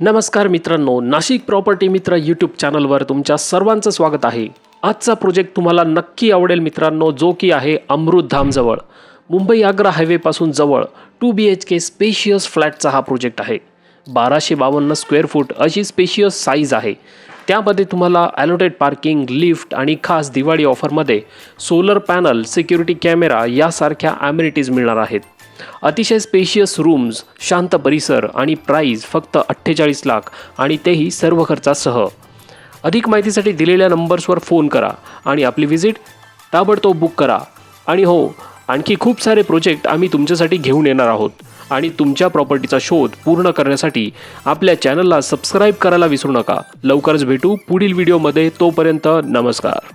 नमस्कार मित्रांनो नाशिक प्रॉपर्टी मित्र यूट्यूब चॅनलवर तुमच्या सर्वांचं स्वागत आहे. आजचा प्रोजेक्ट तुम्हाला नक्की आवडेल मित्रांनो जो की आहे अमृतधामजवळ मुंबई आग्रा हायवेपासून जवळ two B H K spacious फ्लॅटचा हा प्रोजेक्ट आहे. बाराशे बावन्न स्क्वेअर फूट अशी स्पेशियस साईज आहे. त्यामध्ये तुम्हाला ॲलोटेड पार्किंग लिफ्ट आणि खास दिवाळी ऑफरमध्ये सोलर पॅनल सिक्युरिटी कॅमेरा यासारख्या ॲम्युनिटीज मिळणार आहेत. अतिशय स्पेशियस रूम्स शांत परिसर आणि प्राईज फक्त अठ्ठेचाळीस लाख आणि तेही सर्व खर्चासह. अधिक माहितीसाठी दिलेल्या नंबर्सवर फोन करा आणि आपली व्हिजिट ताबडतोब बुक करा. आणि हो आणखी खूप सारे प्रोजेक्ट आम्ही तुमच्यासाठी घेऊन येणार आहोत. आणि तुमच्या प्रॉपर्टीचा शोध पूर्ण करण्यासाठी आपल्या चॅनलला सबस्क्राईब करायला विसरू नका. लवकरच भेटू पुढील व्हिडिओमध्ये तोपर्यंत नमस्कार.